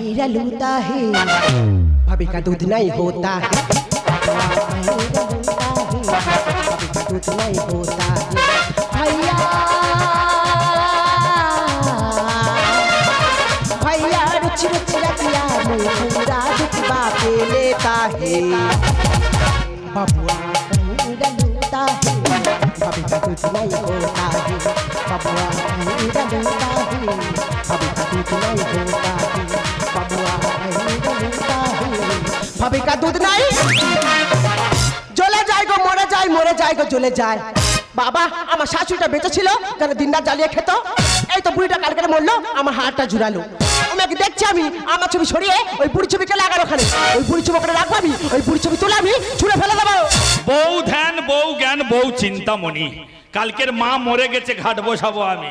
मेरा है। भाभी का दूध नहीं होता है। भाभी का दूध नहीं होता है भैया भैया रुचि रुचि बापे लेता है। बबुआ मेरा है। भाभी का दूध नहीं होता है। बबुआ मेरा है। भाभी का दूध नहीं होता ভাবে কা দুধ নাই? জ্বলে যায় গো, মরে যায় মরে যায় গো, জ্বলে যায়। বাবা, আমার শাশুড়িটা বেঁচে ছিল, কেন দিনরাত জ্বালিয়ে খেত? এই তো বুড়িটা কালকে মরলো, আমার হাড়টা জুড়ালো। আমি দেখছি আমি? আমার ছবি সরিয়ে ওই বুড়ি ছবিকে লাগার ওখানে। ওই বুড়ি ছবি ওখানে রাখব আমি? ওই বুড়ি ছবি তুলে আমি ছুঁড়ে ফেলে দেবো। বউ ধ্যান, বউ জ্ঞান, বউ চিন্তামণি। কালকের মা মরে গেছে ঘাট বসাবো আমি।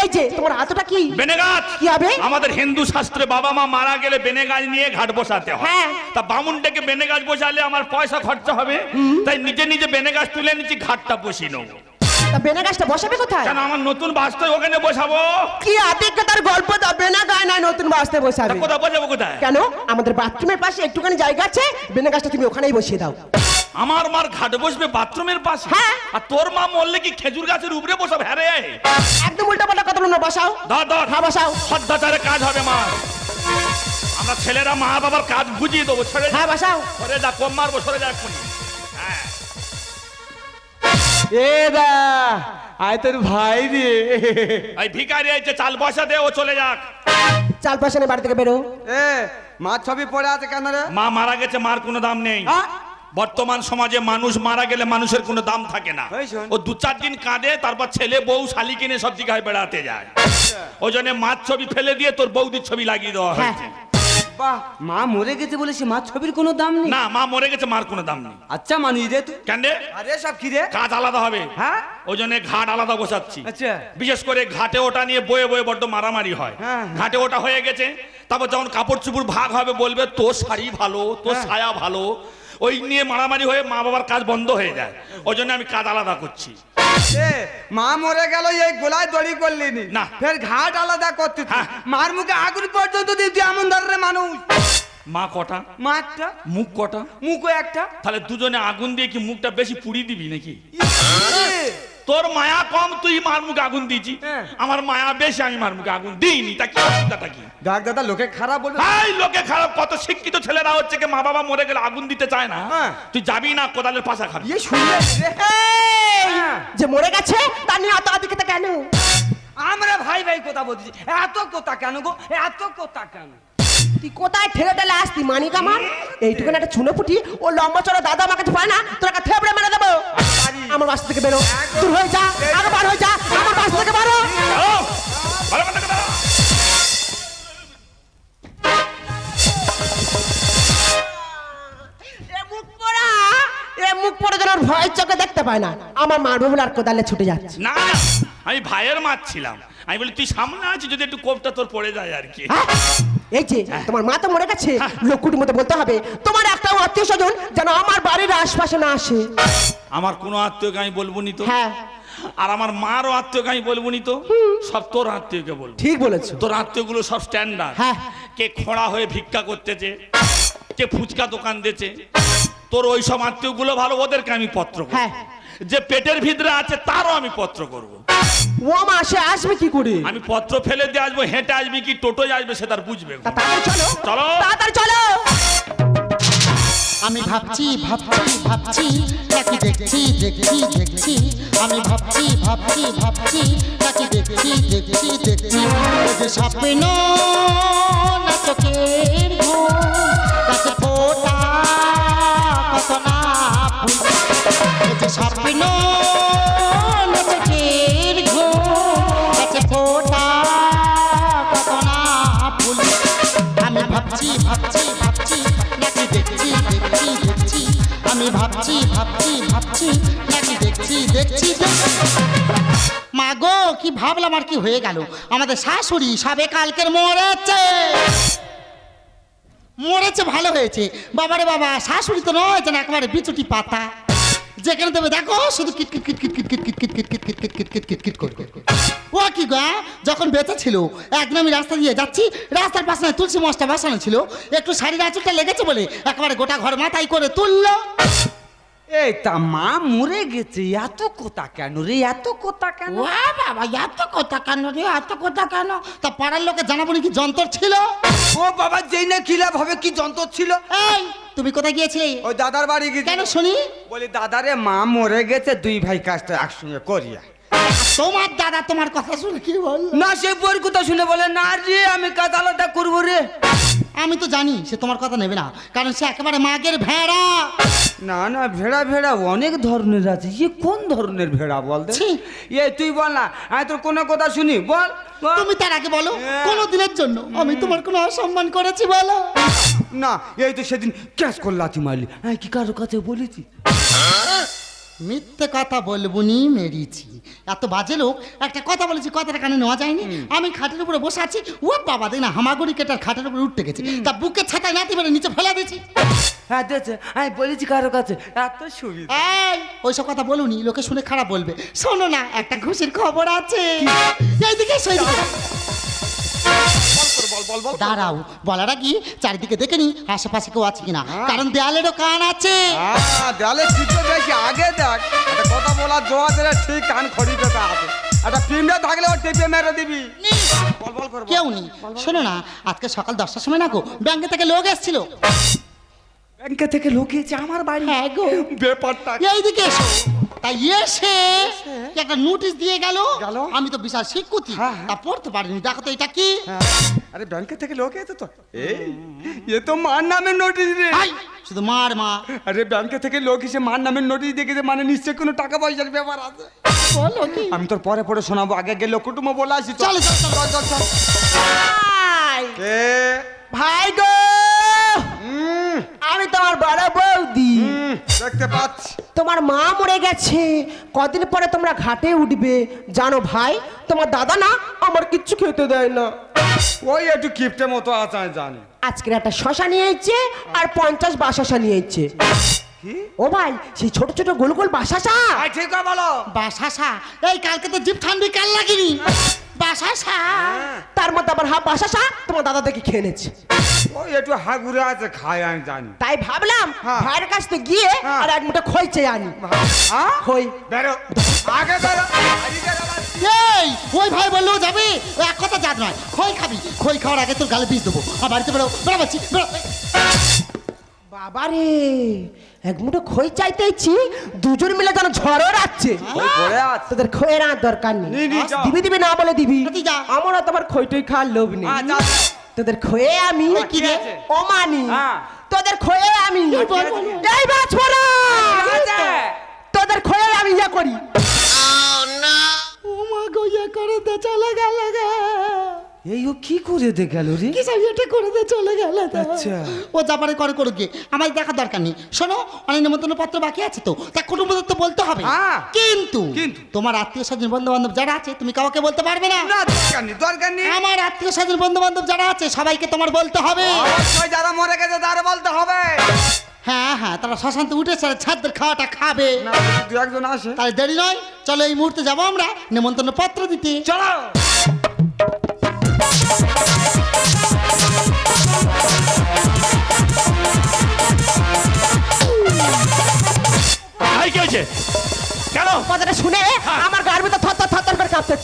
এই যে তোমার হাতটা কি? বেনেগাছ কি হবে? আমাদের হিন্দু শাস্ত্রে বাবা মা মারা গেলে বেনেগাছ নিয়ে ঘাট বসাতে হয়। হ্যাঁ। তা বামুন ডেকে বেনেগাছ বসালে আমার পয়সা খরচা হবে? তাই নিজে নিজে বেনে গাছ তুলে নিচ্ছি ঘাটটা বসি নেব। তা বেনা গাছটা বসাবে কোথায়? কেন আমার নতুন বাস্তব ওখানে বসাবো? কি আদিক্যতার গল্প দা বেনা গায় নাই নতুন বাসতে বসাবে। কোথায় বসাবো কোথায়? কেন? আমাদের বাথরুমের পাশে একটুখানি জায়গা আছে বেনা গাছটা তুমি ওখানেই বসিয়ে দাও। আমার মার ঘাট বসবে বাথরুমের পাশে। হ্যাঁ। আর তোর মা মরলে কি খেজুর গাছের উপরে বসাবে হ্যাঁ রে। একদম উল্টা পাল্টা কথা বলো না বসাও। ধর ধর হ্যাঁ বসাও। সদ্যাচারে কাজ হবে মা আমরা ছেলেরা মা বাবার কাজ বুঝিয়ে দেবো ছেড়ে হ্যাঁ বসাও। সরে যা কম মারবো সরে যা এক্ষুনি। হ্যাঁ। এ দা আয় তোর ভাই রে। এই ভিকারি আইছে চাল পয়সা দে ও চলে যাক। চাল পয়সা নিয়ে বাড়ি থেকে বেরো। এ মা ছবি পড়ে আছে কেন রে? মা মারা গেছে মার কোনো দাম নেই। হ্যাঁ? বর্তমান সমাজে মানুষ মারা গেলে মানুষের কোনো দাম থাকে না। ও দু চার দিন কাঁদে তারপর ছেলে বউ শালি কিনে সব জায়গায় বেড়াতে যায়। ওই জন্য মাছ ছবি ফেলে দিয়ে তোর বৌদির ছবি লাগিয়ে দেওয়া হ্যাঁ। হয়েছে। মা মরে গেছে বলে সে মা ছবির কোনো দাম নেই? না মা মরে গেছে মার কোনো দাম নেই। আচ্ছা মানি রে তুই। কেন রে? আরে সব কি রে? কাজ আলাদা হবে। হ্যাঁ? ওই জন্য ঘাট আলাদা বসাচ্ছি। আচ্ছা। বিশেষ করে ঘাটে ওটা নিয়ে বয়ে বয়ে বড্ড মারামারি হয়। হ্যাঁ। ঘাটে ওটা হয়ে গেছে তারপর যখন কাপড় চুপুর ভাগ হবে বলবে তোর শাড়ি ভালো তোর হ্যাঁ। ছায়া ভালো ওই নিয়ে মারামারি হয়ে মা বাবার কাজ বন্ধ হয়ে যায়। ওই জন্য আমি কাজ আলাদা করছি। মা মরে গেল এই গোলায় দড়ি করলি নি। ফের ঘাট আলাদা করতে। হ্যাঁ। মার মুখে আগুন পর্যন্ত তুই এমন ধরনের মানুষ। মা কটা? মা একটা। মুখ কটা? মুখও একটা। তাহলে দুজনে আগুন দিয়ে কি মুখটা বেশি পুড়ি দিবি নাকি? এ, তোর মায়া কম তুই মার মুখে আগুন দিয়েছি। হ্যাঁ। আমার মায়া বেশি আমি মার মুখে আগুন দিইনি। তা কি অসুবিধাটা কি? ডাক দাদা লোকে খারাপ বলবে এই লোকে খারাপ কত শিক্ষিত ছেলেরা হচ্ছে কি মা বাবা মরে গেলে আগুন দিতে চায় না। হ্যাঁ। তুই যাবি না কোদালের পাশা খাবি। ইয়ে শুনলে? এই, হ্যাঁ। যে মরে গেছে তা নিয়ে এত আদিক্যতা কেন? আমরা ভাই ভাই কথা বলছি এত কথা কেন গো? এত কথা কেন? তুই কোথায় ঠেলে ঠেলে আসতি মানিক আমার? এইটুকুন একটা চুনো ফুটি ও লম্বা চড়া দাদা আমার কাছে পায় না? থেকে বেরো। দূর হয়ে যা আগে বার হয়ে যা আমার বাস থেকে বারো হ্যালো? ভালো কথা কথা। এ মুখ পোড়া এ মুখ পোড়া যেন ওর ভয়ের চোখে দেখতে পায় না। আমার মারবো বলে আর কোদালে ছুটে যাচ্ছে। না না আমি ভাইয়ের মারছিলাম আমি বলি তুই সামনে আছিস যদি একটু কোপটা তোর পড়ে যায় আর কি। হ্যাঁ? এই যে তোমার মা তো মরে গেছে। লোককুটির মতো বলতে হবে। তোমার একটা আত্মীয় স্বজন যেন আমার বাড়ির আশপাশে না আসে। আমার কোনো আত্মীয়কে আমি বলব নি তো হ্যাঁ আর আমার মারও আত্মীয়কে আমি বলব নি তো সব তোর আত্মীয়কে বলব ঠিক বলেছ তোর আত্মীয়গুলো সব স্ট্যান্ডার্ড হ্যাঁ। কে খোঁড়া হয়ে ভিক্ষা করতেছে কে ফুচকা দোকান দিয়েছে তোর ওই সব আত্মীয়গুলো ভালো ওদেরকে আমি পত্র করব। হ্যাঁ। যে পেটের ভিতরে আছে তারও আমি পত্র করব। ও মা সে আসবে কি করে আমি পত্র ফেলে দিয়ে আসব হেঁটে আসবে কি টোটোয় আসবে সে তার বুঝবে তাড়াতাড়ি চলো চলো। তাড়াতাড়ি চলো আমি ভাবছি ভাবছি ভাবছি, নাকি দেখছি দেখছি দেখছি। আমি ভাবছি ভাবছি ভাবছি, নাকি দেখছি দেখছি দেখছি। স্বপ্ন না চোখের ঘুম দেখছি মা গো কি ভাবলাম আর কি হয়ে গেল আমাদের শাশুড়ি সবে কালকের মরেছে মরেছে ভালো হয়েছে বাবারে বাবা শাশুড়ি তো নয় যেন একেবারে বিচুটি পাতা যেখানে দেবে দেখো শুধু কিট কিট কিট কিট কিট কিট কিট কিট কিট কিট কিট কিট কিট কিট কিট করবে ও কি গা যখন বেঁচে ছিল একদিন আমি রাস্তা দিয়ে যাচ্ছি রাস্তার পাশে তুলসী মশটা বসানো ছিল একটু শাড়ির আঁচলটা লেগেছে বলে একেবারে গোটা ঘর মাথায় করে তুললো এই তা মা মরে গেছে এত কথা কেন রে এত কথা কেন? ও বাবা এত কথা কেন রে এত কথা কেন? তা পাড়ার লোকে জানাব কি যন্ত্র ছিল? ও বাবা যেই না খিলাপ ভাবে কি যন্ত্র ছিল? এই তুমি কোথায় গিয়েছিলে? ওই দাদার বাড়ি গিয়ে কেন শুনি? বলি দাদারে মা মরে গেছে দুই ভাই কাজটা একসঙ্গে করিয়া। তোমার দাদা তোমার কথা শুনে কি বল না সে বই কথা শুনে বলে না রে আমি কাজ আলাদা করব রে। আমি তো জানি সে তোমার কথা নেবে না কারণ সে একেবারে মাগের ভেড়া। না না ভেড়া ভেড়া অনেক ধরনের আছে। ইয়ে কোন ধরনের ভেড়া বল দে? ছি। এ তুই বল না আমি তোর কোনো কথা শুনি বল বল। তুমি তার আগে বলো হ্যাঁ। কোনো দিনের জন্য আমি তোমার কোনো অসম্মান করেছি বলো। না এই তো সেদিন ক্যাশ করে লাথি মারলি। আমি কি কারও কাছে বলেছি? মিথ্যে কথা বলবুনি মেরিছি। এত বাজে লোক একটা কথা বলেছি কথাটা কানে নেওয়া যায়নি। আমি খাটের উপরে বসে আছি ও বাবা দেখ না হামাগুড়ি কেটার খাটের উপরে উঠতে গেছে। তা বুকের ছাতায় নাতি বেড়ে নিচে ফেলে দিয়েছি। হ্যাঁ দেখছে আমি বলেছি কারও কাছে এত সুবিধা। এই ওইসব কথা বলুনি লোকে শুনে খারাপ বলবে। শোনো না একটা খুশির খবর আছে। এইদিকে এইদিকে। দাঁড়াও বলার কি চারিদিকে দেখে নি আশেপাশে কেউ আছে কিনা। কারণ দেয়ালেরও কান আছে। হ্যাঁ দেয়ালে চিত্র দেখি আগে দেখ। একটা কথা বলার জোয়া দিলে ঠিক কান খড়ি পেতে আছে। একটা পিমড়ে থাকলে ও টিপে মেরে দিবি। কেউ নেই শোনো না আজকে সকাল দশটার সময় না গো ব্যাংকে থেকে লোক এসেছিল। ব্যাংকে থেকে লোক এসে আমার বাড়ি। হ্যাঁ গো। ব্যাপারটা এইদিকে এসো। তাই এসে একটা নোটিশ দিয়ে গেল? গেল? আমি তো বিশাল শিক্ষুতি। হ্যাঁ, হ্যাঁ। তা পড়তে পারিনি দেখো তো এটা কি? হ্যাঁ। আরে ব্যাংকে থেকে লোক এসে তো। এই এ তো মার নামের নোটিশ রে। শুধু মার মা। আরে ব্যাংকে থেকে লোক এসে মার নামের নোটিশ দেখেছে মানে নিশ্চয় কোনো টাকা পয়সার ব্যাপার আছে। বলো কি? আমি তোর পরে পরে শোনাবো আগে গেলে কুটুম্ব বলে আসি চল, চল, চল। চল চল কে? ভাই গো! আমি তোমার বড় বৌদি। হুম, দেখতে পাচ্ছি। তোমার মা মরে গেছে। কদিন পরে তোমরা ঘাটে উঠবে। জানো ভাই তোমার দাদা না আমার কিচ্ছু খেতে দেয় না। ওই একটু কিপটে মতো আছে জানি। আজকের একটা শশা নিয়েছে এসছে আর পঞ্চাশ বা নিয়ে এসছে। কি ও ভাই সেই ছোট ছোট গোল গোল বাসাসা। ঠিক বলো। বাসাসা? এই কালকে তো জিপ ঠান্ডি কাল লাগিনি। বাসাসা? তার মধ্যে আবার হাফ বাসাসা? তোমার দাদা থেকে খেয়ে নিচ্ছে। ওই একটু হাগুরে আছে খাই আমি জানি। তাই ভাবলাম হ্যাঁ। ভাইয়ের কাছ থেকে গিয়ে হ্যাঁ। আর এক মুঠো খই চেয়ে আনি। হ্যাঁ? খই। বেরো। আগে বেরো। এই ওই ভাই বললেও যাবে? এক কথা জাত নয় খই খাবি। খই খাওয়ার আগে তোর গালে বিষ দেবো। আর বাড়িতে বেরো বেরো বাচ্চি বেরো। বাবা রে এক মুঠো খই চাইতেছি দুজন মিলে যেন ঝড়ও রাখছে। তোদের খইয়ের আর দরকার নেই। দিবি দিবি না বলে দিবি। যা। আমারও তোমার খই টই খাওয়ার লোভ নেই। যা, যা। তোদের খয়ে আমি হ্যাঁ, কি আছে? ও হ্যাঁ। তোদের খয়ে আমি। এই বাছরা তোদের খয়ে আমি ইয়া করি। ও মা গো ইয়ে করে দে চলে গেল গে। এই ও কি করে দে গেল রে? কি সব এটা করে দে চলে গেল আচ্ছা। ও যা পারে করে করুক গে। আমার দেখার দরকার নেই। শোনো অনেক নিমন্ত্রণ পত্র বাকি আছে তো? তা কুটুম্বদের তো বলতে হবে। কিন্তু? তোমার আত্মীয় স্বজন বন্ধু বান্ধব যারা আছে তুমি কাউকে বলতে পারবে না। দরকার নেই দরকার নেই। আমার আত্মীয় স্বজন বন্ধু বান্ধব যারা আছে সবাইকে তোমার বলতে হবে। অবশ্যই যারা মরে গেছে তারা বলতে হবে। হ্যাঁ হ্যাঁ তারা শ্মশান্তে উঠেছে ছাদের খাওয়াটা খাবে। দু একজন আসে। তাই দেরি নয় চলো এই মুহূর্তে যাব আমরা। নিমন্ত্রণ পত্র দিতে। চলো। হয়েছে? কেন? কথাটা শুনে হ্যাঁ। আমার গার ভিতর থর থর থর থর করে কাঁপছে।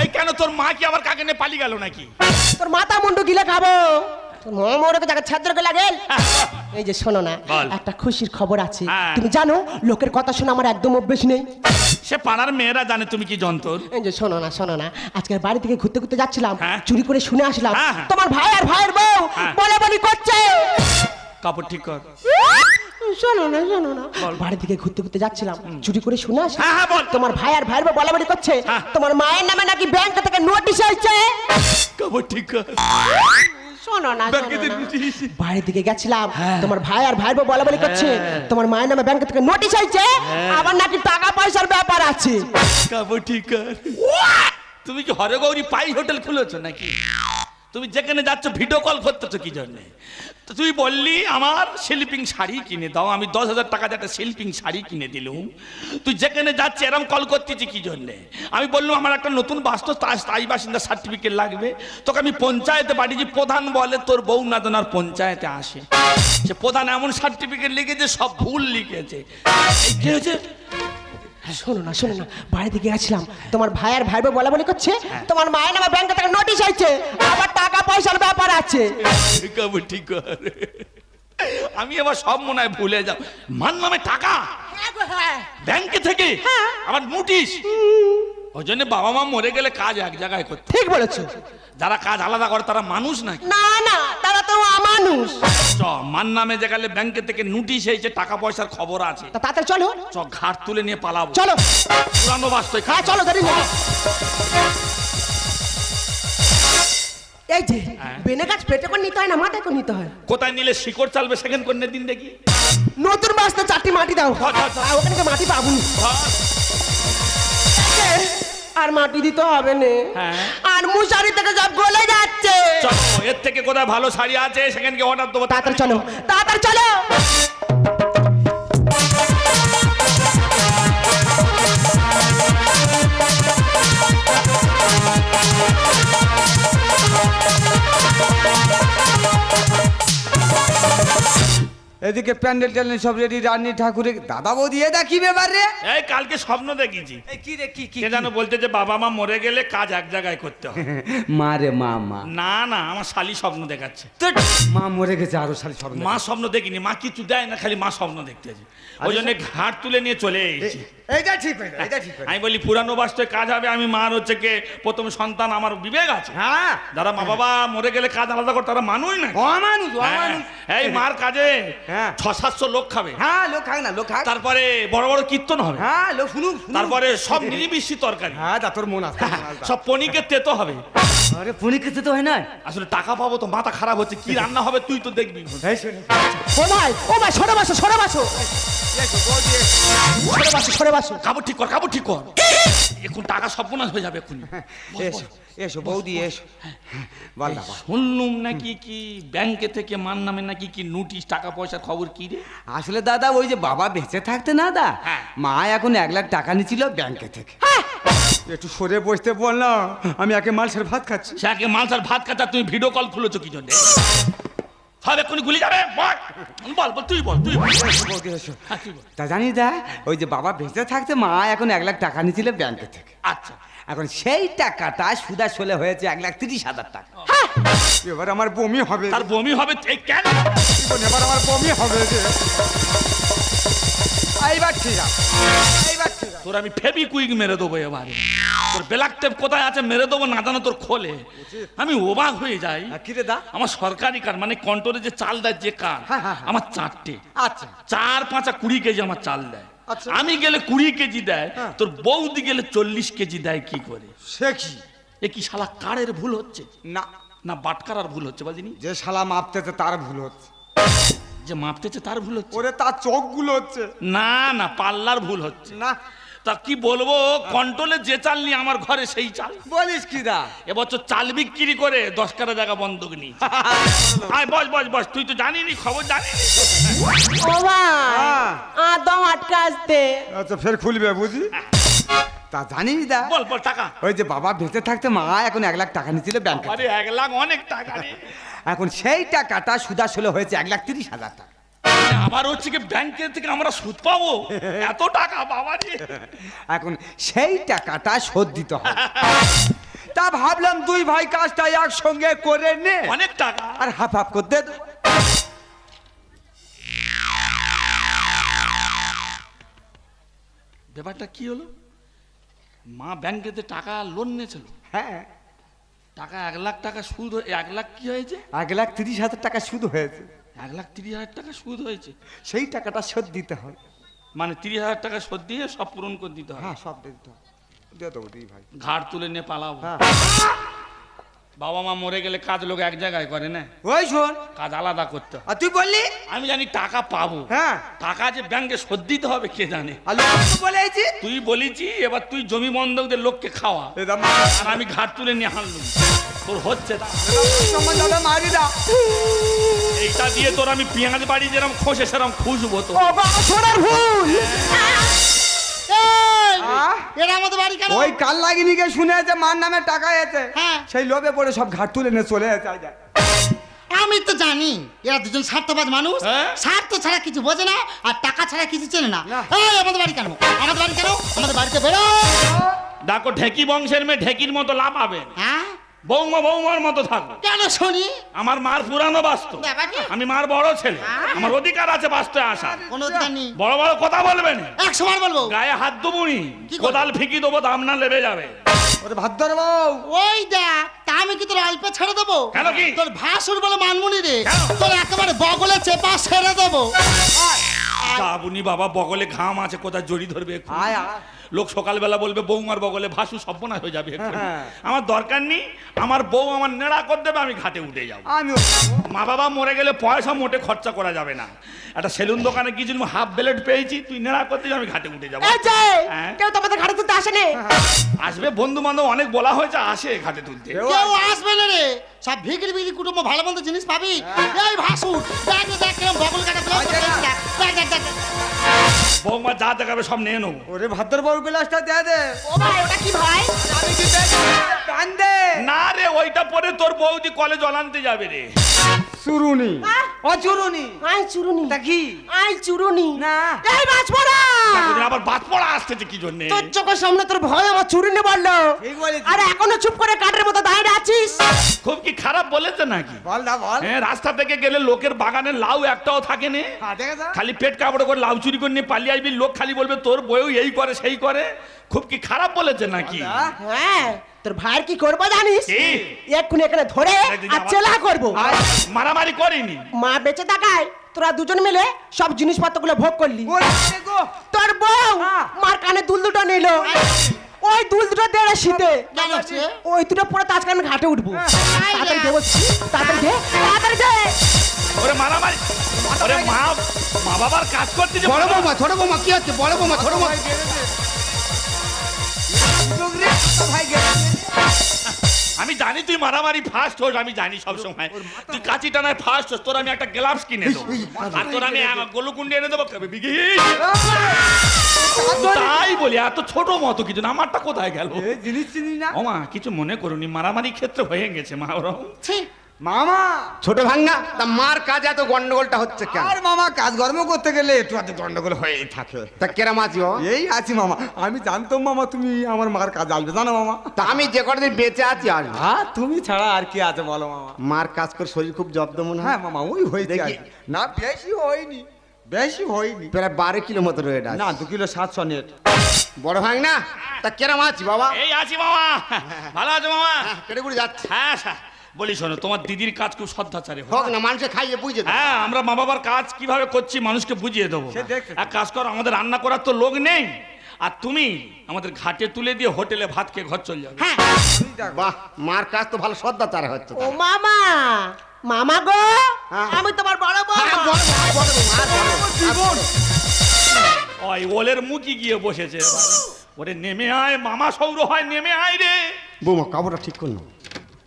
এই কেন তোর মা কি আবার কাকে নিয়ে পালিয়ে গেল নাকি? তোর মাথা মুন্ডু গিলে খাব। তোর মা মরে যাকে ছাত্রকে লাগেল এই যে শোনো না একটা খুশির খবর আছে। হ্যাঁ। তুমি জানো লোকের কথা শোনা আমার একদম অভ্যেস নেই। সে পাড়ার মেয়েরা জানে তুমি কি যন্তর এই যে শোনো না শোনো না আজকের বাড়ি থেকে ঘুরতে ঘুরতে যাচ্ছিলাম হ্যাঁ। চুরি করে শুনে আসলাম। হ্যাঁ। তোমার ভাই আর ভাইয়ের বউ। বলে বলি করছে। কাপড় ঠিক কর। শোনো না শোনো না। বাড়ি থেকে ঘুরতে ঘুরতে যাচ্ছিলাম চুরি করে শুনে বল। তোমার ভাই আর ভাইয়ের বউ বলা বলি করছে। তোমার মায়ের নামে নাকি ব্যাংক থেকে নোটিশ হয়েছে কাপড় ঠিক কর। শোনো না ব্যাংকে শোনো না। গেছিলাম। তোমার ভাই আর বলা বলি করছে। তোমার মায়ের নামে ব্যাংক থেকে নোটিশ হয়েছে? আবার নাকি টাকা পয়সার ব্যাপার আছে। তুমি কি হরে গৌরী পাই হোটেল খুলেছো নাকি? তুমি যেখানে যাচ্ছ ভিডিও কল করতেছো কি জন্যে? তো তুই বললি আমার স্লিপিং শাড়ি কিনে দাও, আমি দশ হাজার টাকা দিয়ে একটা স্লিপিং শাড়ি কিনে দিলুম। তুই যেখানে যাচ্ছে, এরম কল করতেছি কি জন্যে? আমি বললাম, আমার একটা নতুন বাস্তব স্থায়ী বাসিন্দা সার্টিফিকেট লাগবে। তোকে আমি পঞ্চায়েতে পাঠিয়েছি, প্রধান বলে তোর বউ না যেন আর পঞ্চায়েতে আসে। সে প্রধান এমন সার্টিফিকেট লিখেছে, সব ভুল লিখেছে। শোনো না শোনো না বাড়িতে গিয়েছিলাম তোমার ভাইয়ের ভাই বলা বলি করছে তোমার মায়ের নামে ব্যাংকে থেকে নোটিশ আইছে আবার টাকা পয়সার ব্যাপার আছে। ঠিক আছে, ঠিক আছে। আমি এবার সব মনে হয় ভুলে যাব মান নামে টাকা? ব্যাংকে থেকে? আবার নোটিশ ওই জন্য বাবা মা মরে গেলে কাজ এক জায়গায় করতে ঠিক বলেছ। যারা কাজ আলাদা করে তারা মানুষ নাকি? না না তারা তো মানুষ চ মান নামে যে গেলে ব্যাংকে থেকে নোটিশ হয়েছে টাকা পয়সার খবর আছে। তা তাতে চলো। চ ঘাট তুলে নিয়ে পালাবো। চলো। পুরানো বাস্তব হ্যাঁ চলো দেরি নেই এই যে হ্যাঁ। বেনে গাছ পেটে করে নিতে হয় না মাথায় করে নিতে হয়? কোথায় নিলে শিকড় চালবে সেকেন্ড করে দিন দেখি। নতুন বাসতে চারটি মাটি দাও। ধর। ওখানে মাটি পাবো না। ধর। আর মাটি দিতে হবে না। হ্যাঁ। আর মুশারি থেকে সব গলে যাচ্ছে। চলো এর থেকে কোথায় ভালো শাড়ি আছে সেখানকে অর্ডার দেবো। তাড়াতাড়ি চলো তাড়াতাড়ি চলো। এদিকে প্যান্ডেল ট্যান্ডেল সব রেডি রান্নি ঠাকুরে দাদা বৌদি এ কি ব্যাপার রে। এই কালকে স্বপ্ন দেখেছি এই কি রে কি কি কে যেন বলতে যে বাবা মা মরে গেলে কাজ এক জায়গায় করতে হবে। মা রে মা মা। না না আমার শালি স্বপ্ন দেখাচ্ছে। মা মরে গেছে আরও সারি সব মা স্বপ্ন দেখিনি মা কিছু দেয় না খালি মা স্বপ্ন দেখতে আছে। ওই জন্য ঘাট তুলে নিয়ে চলে এসেছি। এইটা ঠিক এইটা ঠিক আমি বলি পুরানো বাস্তবে কাজ হবে আমি মার হচ্ছে কে? প্রথম সন্তান আমার বিবেক আছে। হ্যাঁ। যারা মা বাবা মরে গেলে কাজ আলাদা করে তারা মানুষ না অমানুষ অমানুষ। এই মার কাজে। হ্যাঁ। ছ সাতশো লোক খাবে। হ্যাঁ লোক খাক না লোক খাক। তারপরে বড় বড় কীর্তন হবে। হ্যাঁ লোক শুনুক। তারপরে সব নিরামিষি তরকারি। হ্যাঁ তা তোর মন আছে। সব পনিকে তেতো হবে। আরে পুনি খেতে হয় না আসলে টাকা পাবো তো মাথা খারাপ হচ্ছে কি রান্না হবে তুই তো দেখবি। ও ভাই ও ভাই সরে বাসো সরে বাসো। সরে বাসো সরে বাসো। কাপড় ঠিক কর কাপড় ঠিক কর। এখন টাকা সর্বনাশ হয়ে যাবে এক্ষুনি এসো এসো বৌদি এসো। বল। শুনলুম নাকি কি ব্যাংকে থেকে মান নামে নাকি কি নোটিশ টাকা পয়সার খবর কি রে? আসলে দাদা ওই যে বাবা বেঁচে থাকতে না দা হ্যাঁ। মা এখন এক লাখ টাকা নিছিল ব্যাংকে থেকে। একটু সরে বসতে বল না আমি একে মালসের ভাত খাচ্ছি। সে আগে মালসার ভাত খাতা তুমি ভিডিও কল খুলেছো কি জন্য? সব এক্ষুনি গুলি যাবে বল। বল বল তুই বল তুই হ্যাঁ। তা জানি দা ওই যে বাবা বেঁচে থাকতে মা এখন এক লাখ টাকা নিছিল ব্যাংকে থেকে। আচ্ছা। এখন সেই টাকাটা সুদা চলে হয়েছে এক লাখ তিরিশ হাজার টাকা। এবার আমার বমি হবে। তার বমি হবে এই কেন? এবার আমার বমি হবে যে। এইবার ঠিক আছে। এইবার ঠিক আছে। তোর আমি ফেবি কুইক মেরে দেবো এবারে। তোর ব্ল্যাক টেপ কোথায় আছে মেরে দেবো না জানো তোর খোলে। আমি অবাক হয়ে যাই। আর কি রে দা? আমার সরকারি কার্ড মানে কন্ট্রোলে যে চাল দেয় যে কার্ড হ্যাঁ, হ্যাঁ, হ্যাঁ। আমার চারটে। আচ্ছা। চার পাঁচা কুড়ি কেজি আমার চাল দেয়। আচ্ছা। আমি গেলে কুড়ি কেজি দেয় হ্যাঁ। তোর বৌদি গেলে চল্লিশ কেজি দেয় কি করে? সে কি? এ কি শালা কারের ভুল হচ্ছে? না। না বাটকারার ভুল হচ্ছে বলছিনি যে শালা মাপতেছে তার ভুল হচ্ছে। যে মাপতেছে তার ভুল হচ্ছে? ওরে তার চোখগুলো হচ্ছে। না না পাল্লার ভুল হচ্ছে। না। তা কি বলব? কন্ট্রোলে যে চাল নিয়ে আমার ঘরে সেই চাল। বলিস কি দা? এবছর চাল বিক্রি করে দশ কাটা জায়গা বন্ধক নি আয় বস বস বস তুই তো জানিনি খবর জানিনি। ও ভাই হ্যাঁ। আদম আটকা আসতে আচ্ছা ফের খুলবে বুঝি? তা জানিস দা। বল বল টাকা। ওই যে বাবা বেঁচে থাকতে মা এখন এক লাখ টাকা নিয়েছিল ব্যাংকে। আরে এক লাখ অনেক টাকা রে। এখন সেই টাকাটা সুদা হয়েছে এক লাখ তিরিশ হাজার টাকা। আবার হচ্ছে কি ব্যাংকের থেকে আমরা সুদ পাবো? এত টাকা বাবা রে এখন সেই টাকাটা শোধ দিতে হবে। তা ভাবলাম দুই ভাই কাজটা একসঙ্গে করে নে। অনেক টাকা। আর হাফ হাফ করতে ব্যাপারটা কি হলো? মা ব্যাংকেতে টাকা লোন নিয়েছিল হ্যাঁ। টাকা এক লাখ টাকা সুদ হয়ে- এক লাখ কি হয়েছে? এক লাখ তিরিশ হাজার টাকা সুদ হয়েছে। এক লাখ তিরিশ হাজার টাকা সুদ হয়েছে। সেই টাকাটা শোধ দিতে হবে। মানে তিরিশ হাজার টাকা শোধ দিয়ে সব পূরণ করে দিতে হবে। হ্যাঁ সব দিতে হবে। দিয়ে দেবো দিই ভাই। ঘাট তুলে নিয়ে পালাবো। হ্যাঁ। বাবা মা মরে গেলে কাজ লোক এক জায়গায় করে না। ওই শোন। কাজ আলাদা করতে হয়। আর তুই বললি? আমি জানি টাকা পাবো। হ্যাঁ। টাকা যে ব্যাংকে শোধ দিতে হবে কে জানে? আর লোক তো বলেছি তুই বলেছি এবার তুই জমি বন্ধকদের লোককে খাওয়া। এ দাম আর আমি ঘাট তুলে নিয়ে হারলুম তোর হচ্ছে না সম্মান দাদা মারি দা। এইটা দিয়ে তোর আমি পেঁয়াজ বাড়ি যেরকম খসে সেরকম খুশবো তো ও বাবা সোনার ভুল এই, আহ? এরা আমাদের বাড়ি কেন? ওই কাল লাগিনি কে শুনে মার নামে টাকা এসে হ্যাঁ। সেই লোভে পড়ে সব ঘাট তুলে নিয়ে চলে যায় আমি তো জানি এরা দুজন স্বার্থবাদ মানুষ। হ্যাঁ? স্বার্থ ছাড়া কিছু বোঝে না আর টাকা ছাড়া কিছু চেনে না। না। এই আমাদের বাড়ি কেন? আমাদের বাড়ি কেন? আমাদের বাড়িতে বেরো। দেখো ঢেকি বংশের মেয়ে ঢেকির মতো লাভ হবে হ্যাঁ? বৌমা বৌমার মতো থাকো। কেন শুনি? আমার মার পুরানো বাস্তু আমি মার বড় ছেলে। আমার অধিকার আছে বাস্তবে আসা বড় বড় কথা বলবেন একশো বার বলব। গায়ে হাত দেবুনি কোদাল ফিকি দেবো দাম না লেবে যাবে। ওরে ভাদ্র বউ ওই দেখ তা আমি কি তোর অল্প ছেড়ে দেবো? কেন কি? তোর ভাসুর বলে মানমুনি রে। তোর একেবারে বগলে চেপা ছেড়ে দেবো। বাবা বগলে ঘাম আছে কোথায় জড়ি ধরবে এক্ষুনি। আয় আয়। লোক সকালবেলা বলবে বৌমার বগলে ভাসু সর্বনাশ হয়ে যাবে হ্যাঁ। আমার দরকার নেই আমার বউ আমার নেড়া করে দেবে আমি ঘাটে উঠে যাব। আমি মা বাবা মরে গেলে পয়সা মোটে খরচা করা যাবে না। একটা সেলুন দোকানে গিয়েছিলাম হাফ ব্লেড পেয়েছি তুই নেড়া করতে আমি ঘাটে উঠে যাব। এই যে হ্যাঁ? কেউ তো আমাদের ঘাড়ে তুলতে আসেনি। আসবে বন্ধু বান্ধব অনেক বলা হয়েছে আসে ঘাটে তুলতে। কেউ আসবে না রে। সব ভিগড়ি ভিগড়ি কুটুম্ব ভালো মন্দ জিনিস পাবি? এই ভাসুর দেখ দেখ কেমন বগল কাটা ব্লক আচ্ছা, না। দেখ দেখ দেখ দেখ। বৌমা যা দেখাবে সব নিয়ে নেব। ওরে ভাদ্র বউ গ্লাসটা দে দে। ও ভাই ওটা কি ভাই? আমি কি দে কান দে না রে ওইটা পরে তোর বৌদি কলে জল আনতে যাবে রে। চুরুনি। ও চুরুনি। আই চুরুনি। তা কি? আই চুরুনি। না। এই মাছ পড়া আবার বাদ পড়া আসতেছে কি জন্য? তোর চোখের সামনে তোর ভয় আমার চুরুনি বলল। ঠিক বলেছিস। আর এখনও চুপ করে কাঠের মতো দাঁড়িয়ে আছিস? খুব কি খারাপ বলেছে নাকি? বল না বল। হ্যাঁ রাস্তা থেকে গেলে লোকের বাগানে লাউ একটাও থাকে না। হ্যাঁ দেখে খালি পেট কাপড় করে লাউ চুরি করে নিয়ে পালিয়ে আসবি লোক খালি বলবে তোর বউ এই করে সেই করে। খুব কি খারাপ বলেছে নাকি? হ্যাঁ? হ্যাঁ তোর ভাইয়ের কি করব জানিস? কি? এক্ষুনি এখানে ধরে আর চেলা করব। মারামারি করিনি। মা বেঁচে থাকায় তোরা দুজন মিলে সব জিনিসপত্রগুলো ভোগ করলি। তোর বউ হ্যাঁ। মার কানে দুল দুটো নিল। ওই দুল দুটো দেড়ে শীতে। কেন হচ্ছে? ওই দুটো পরে তো আজকে আমি ঘাটে উঠবো। হ্যাঁ। তাড়াতাড়ি দে বলছি। তাড়াতাড়ি দে। তাড়াতাড়ি দে। ওরে মারামারি। ওরে মা মা বাবার কাজ করতে যে বড় বৌমা ছোট বৌমা কি হচ্ছে? বড় বৌমা ছোট বৌমা। আমি জানি তুই মারামারি ফার্স্ট হোস আমি জানি সব সময় তুই কাঁচি টানায় ফার্স্ট হোস তোর আমি একটা গ্লাভস কিনে দেবো। আর তোর আমি গোলকুন্ডি এনে দেবো তাই বলি এত ছোট মতো কিছু না আমারটা কোথায় গেল? জিনিস চিনি না। ও মা কিছু মনে করুনি মারামারি ক্ষেত্রে হয়ে গেছে মা ওরম। মামা! ছোট ভাঙ্গা তা মার কাজ এত গন্ডগোলটা হচ্ছে কেন? আর মামা কাজকর্ম করতে গেলে একটু হাতে গন্ডগোল হয়েই থাকে। তা কেরাম আছি ও এই আছি মামা। আমি জানতাম মামা তুমি আমার মার কাজ আসবে জানো মামা? তা আমি যে কদিন বেঁচে আছি আর হ্যাঁ তুমি ছাড়া আর কি আছে বলো মামা? মার কাজ করে শরীর খুব জব্দ মনে হয়? হ্যাঁ মামা ওই হয়েছে দেখি। না বেশি হয়নি বেশি হয়নি। প্রায় বারো কিলো মতো রয়ে না দু কিলো সাতশো নেট বড় ভাঙনা তা কেরাম আছি বাবা? এই আছি মামা। ভালো আছো মামা? হ্যাঁ, কেটে গুড়ি যাচ্ছে। হ্যাঁ স্যার বলি শোনো তোমার দিদির কাজ খুব শ্রদ্ধাচারে। হোক না মানুষে খাইয়ে বুঝে দেবো। হ্যাঁ আমরা মা বাবার কাজ কীভাবে করছি মানুষকে বুঝিয়ে দেবো। সে এক কাজ করো আমাদের রান্না করার তো লোক নেই। আর তুমি আমাদের ঘাটে তুলে দিয়ে হোটেলে ভাত খেয়ে ঘর চলে যাবে। হ্যাঁ। বাহ মার কাজ তো ভালো শ্রদ্ধা তারা হচ্ছে ও মামা মামা গো হ্যাঁ। আমি তোমার বড় হ্যাঁ, বড় বৌমা, বড় বৌমা, বড় বড় ওই ওলের মুখি গিয়ে বসেছে। ওরে নেমে আয় মামা সৌর হয় নেমে আয় রে। বৌমা কাপড়টা ঠিক করুন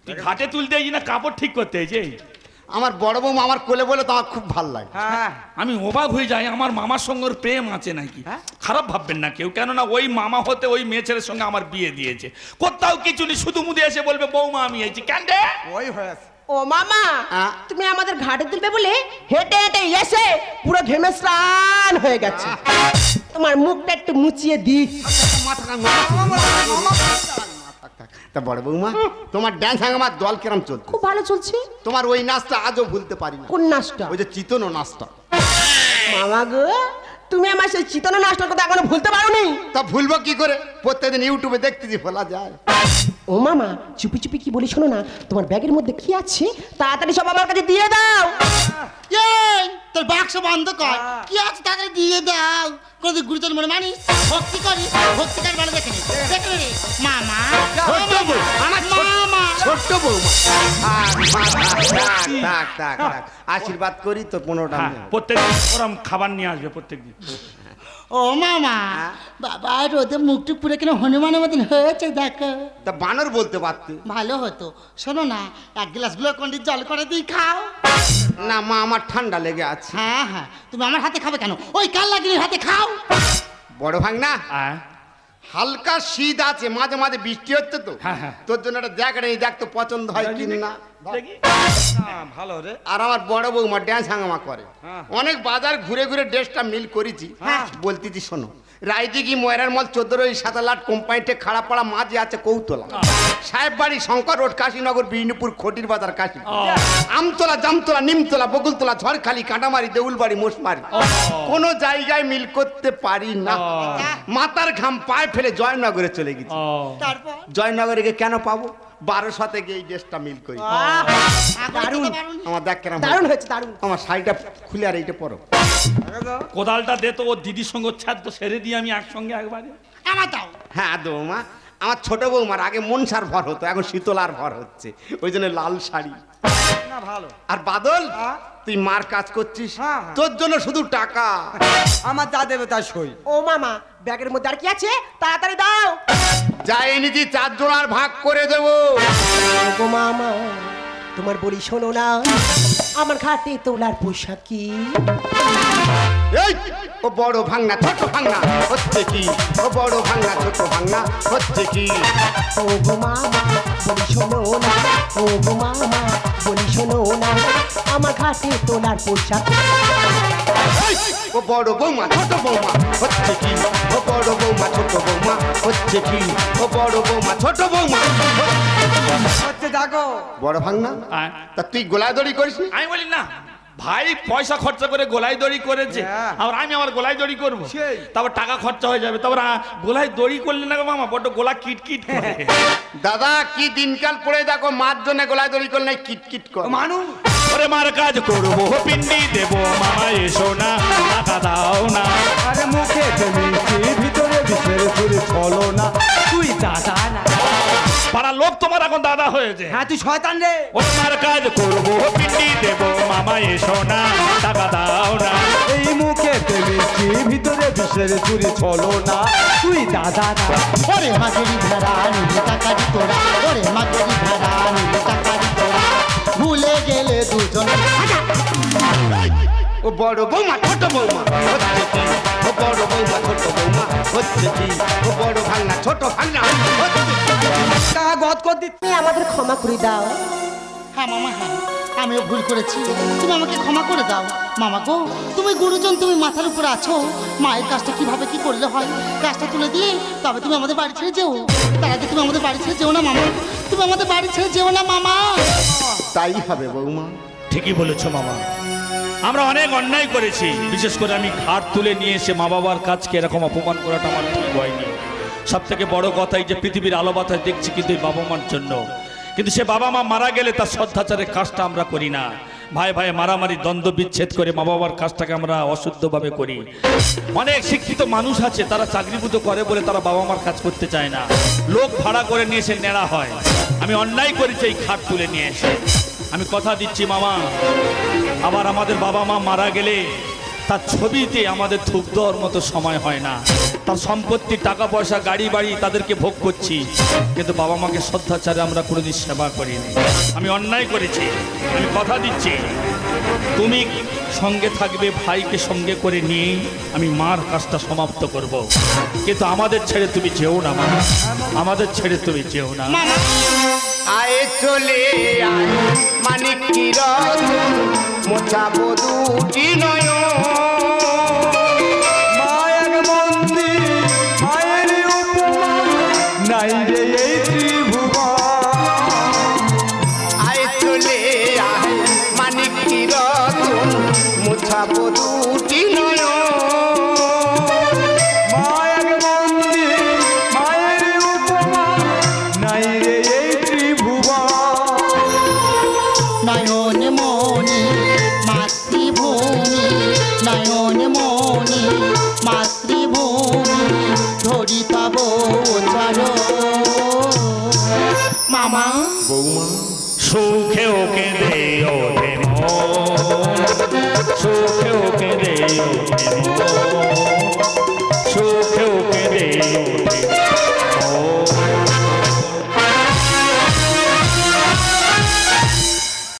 তুই ঘাটে তুলতে এই না কাপড় ঠিক করতে যে আমার বড় বৌমা আমার কোলে বলে তো আমার খুব ভালো লাগে। হ্যাঁ। আমি অবাক হয়ে যাই আমার মামার সঙ্গে ওর প্রেম আছে নাকি? খারাপ ভাববেন না কেউ কেননা ওই মামা হতে ওই মেয়ে ছেলের সঙ্গে আমার বিয়ে দিয়েছে। কোথাও কিছু নেই শুধু মুদে এসে বলবে বৌমা আমি এইছি কেন রে ওই হয়েছে। ও মামা হ্যাঁ। তুমি আমাদের ঘাটে তুলবে বলে হেঁটে হেঁটে এসে পুরো ঘেমে স্নান হয়ে গেছে। তোমার মুখটা একটু মুচিয়ে দিই। তা বড় বৌমা তোমার ড্যান্স আমার দল কেরাম চলছে? খুব ভালো চলছে। তোমার ওই নাচটা আজও ভুলতে পারি না। কোন নাচটা? ওই যে চিতন নাচটা। মামা গো তুমি আমার সেই চিতন নাচটার কথা এখনও ভুলতে পারোনি? তা ভুলবো কি করে? প্রত্যেকদিন ইউটিউবে দেখতেছি বলা যায়। ও মামা চুপি চুপি কি বলি শোনো না তোমার ব্যাগের মধ্যে কি আছে? তাড়াতাড়ি সব আমার কাছে দিয়ে দাও। এই তোর বাক্স বন্ধ কর। কি আছে তাড়াতাড়ি দিয়ে দাও। কোনদিন গুরুজন মনে মানিস? ভক্তি করি ভক্তি করি ভালো দেখে নি দেখে নি। মামা আমার মামা। ছোট্ট বৌমা থাক, থাক, থাক, থাক, থাক। আশীর্বাদ করি তো পনেরোটা প্রত্যেক মেয়ে। প্রত্যেকদিন ওরম খাবার নিয়ে আসবে প্রত্যেকদিন। ও মামা বাবা রোদে মুখটুক পুরো কেন হনুমানের মতন হয়েছে দেখো। তা বানর বলতে পারতে। ভালো হতো। শোনো না এক গ্লাস গ্লুকন্ডির জল করে দিই খাও। না মা আমার ঠান্ডা লেগে আছে। হ্যাঁ হ্যাঁ তুমি আমার হাতে খাবে কেন? ওই কাল লাগিনির হাতে খাও। বড় ভাগ না হ্যাঁ। হালকা শীত আছে মাঝে মাঝে বৃষ্টি হচ্ছে তো। হ্যাঁ, হ্যাঁ। তোর জন্য একটা দেখ রে দেখ তো পছন্দ হয় কি না দেখি। ভালো রে। আর আমার বড় বৌমা ড্যান্স হাঙ্গামা করে। হ্যাঁ। অনেক বাজার ঘুরে ঘুরে ড্রেসটা মিল করেছি। হ্যাঁ। বলতেছি শোনো রায়দিঘি ময়রার মল চোদ্দোর ওই সাতালাট কোম্পানিতে খারাপ পড়া মাঝে আছে কৌতলা। সাহেব বাড়ি শঙ্কর রোড কাশীনগর বিষ্ণুপুর খটির বাজার কাশী আমতলা জামতলা নিমতলা বকুলতলা ঝড়খালি কাঁটামারি দেউলবাড়ি মোশমারি কোনো জায়গায় মিল করতে পারি না। মাথার ঘাম পায়ে ফেলে জয়নগরে চলে গেছি। জয়নগরে গিয়ে কেন পাবো? বারো সাথে গিয়ে এই ড্রেসটা মিল করি। দারুণ। আমার দেখ কেন দারুণ হয়েছে। দারুণ। আমার শাড়িটা খুলে আর এইটা পরো। কোদালটা দে তো ও দিদির সঙ্গে ছাদ সেরে দিয়ে আমি একসঙ্গে একবারে। আমার দাও। হ্যাঁ বৌমা আমার ছোট বৌমার আগে মনসার ভর হতো এখন শীতলার ভর হচ্ছে ওই জন্য লাল শাড়ি। না ভালো। আর বাদল? হ্যাঁ? তুই মার কাজ করছিস? হ্যাঁ, হ্যাঁ। তোর জন্য শুধু টাকা। আমার যা দেবে তাই সই। ও মামা ব্যাগের মধ্যে আর কি আছে? তাড়াতাড়ি দাও। যা এনেছি চার জোড়ার ভাগ করে দেবো। ও মামা তোমার বলি শোনো না। আমার ঘাটে তোলার পোশাক কি? এই ও বড় ভাঙনা ছোট ভাঙনা হচ্ছে কি? ও বড় ভাঙনা ছোট ভাঙনা হচ্ছে কি? ও গো মামা বলি শোনো না। ও গো মামা বলি শোনো না। আমার ঘাটে তোলার পোশাক। ও বড় বৌমা ছোট বৌমা হচ্ছে কি? ও বড় বৌমা ছোট বৌমা হচ্ছে কি? ও বড় বৌমা ছোট বৌমা হচ্ছে দেখো বড় ভাঙনা? হ্যাঁ। তা তুই গোলাদড়ি করিস আমি বলি না। ভাই পয়সা খরচা করে গোলাই দড়ি করেছে। হ্যাঁ। আর আমি আমার গোলাই দড়ি করব। তারপর টাকা খরচা হয়ে যাবে। তারপর গোলাই দড়ি করলে না মামা? বড্ড গোলা কিট কিট করে। দাদা কি দিনকাল পড়ে দেখো মার জন্য গোলায় দড়ি করলে কিটকিট কর। মানুষ ওরে মার কাজ করব পিন্ডি দেবো মামা এসো না টাকা দাও না। আরে মুখে ভিতরে সুরে চলো না। তুই দাদা না। পাড়ার লোক তোমার এখন দাদা হয়েছে হ্যাঁ তুই শয়তান রে। ওরে মার কাজ করব পিন্ডি দেবো মামা এসো না টাকা দাও না। এই মুখে মিষ্টি ভিতরে বিষের সুরে চলো না। তুই দাদা না ওরে মাগেরি ভেড়া নিলি টাকারি তোরা। ওরে মাগেরি ভেড়া নিলি টাকারি তোরা। ভুলে গেলে দুজন। ও বড় বৌমা ছোট বৌমা হচ্ছে কি? ও বড় বৌমা ছোট বৌমা হচ্ছে কি? ও বড় ভাঙনা ছোট ভাঙনা হচ্ছে গদ কর দিচ্ছি তুমি আমাদের ক্ষমা করে দাও। হ্যাঁ মামা হ্যাঁ আমিও ভুল করেছি। তুমি আমাকে ক্ষমা করে দাও। মামা গো তুমি গুরুজন তুমি মাথার উপরে আছো। মায়ের কাজটা কীভাবে কি করলে হয়? কাজটা তুলে দিয়ে তবে তুমি আমাদের বাড়ি ছেড়ে যেও। তার আগে তুমি আমাদের বাড়ি ছেড়ে যেও না মামা। তুমি আমাদের বাড়ি ছেড়ে যেও না মামা। তাই হবে বৌমা। ঠিকই বলেছ মামা। আমরা অনেক অন্যায় করেছি। বিশেষ করে আমি খাট তুলে নিয়ে এসে মা বাবার কাজকে এরকম অপমান করাটা আমার ঠিক হয়নি। সব থেকে বড় কথা এই যে পৃথিবীর আলো বাতাস দেখছি কিন্তু এই বাবা মার জন্য। কিন্তু সে বাবা মা মারা গেলে তার শ্রদ্ধাচারের কাজটা আমরা করি না। ভাই ভাই, মারামারি, দ্বন্দ্ব, বিচ্ছেদ করে মা বাবার কাজটাকে আমরা অশুদ্ধভাবে করি। অনেক শিক্ষিত মানুষ আছে, তারা চাকরিভূত করে বলে তারা বাবা মার কাজ করতে চায় না। লোক ভাড়া করে নিয়ে এসে নেড়া হয়। আমি অন্যায় করেছি, এই খাট তুলে নিয়ে এসে। আমি কথা দিচ্ছি, মামা, আবার আমাদের বাবা মা মারা গেলে তার ছবিতে আমাদের থুপ দেওয়ার মতো সময় হয় না। তার সম্পত্তি, টাকা পয়সা, গাড়ি, বাড়ি তাদেরকে ভোগ করছি। কিন্তু বাবা মাকে শ্রদ্ধাচারে আমরা কোনোদিন সেবা করিনি। আমি অন্যায় করেছি, আমি কথা দিচ্ছি। তুমি সঙ্গে থাকবে, ভাইকে সঙ্গে করে নিয়ে আমি মার কাজটা সমাপ্ত করব। কিন্তু আমাদের ছেড়ে তুমি যেও না, মা। আমাদের ছেড়ে তুমি যেও না। আয়ে চলে নাই রে ত্রিভুবন। আয়ে চলে মোছাবো দুটি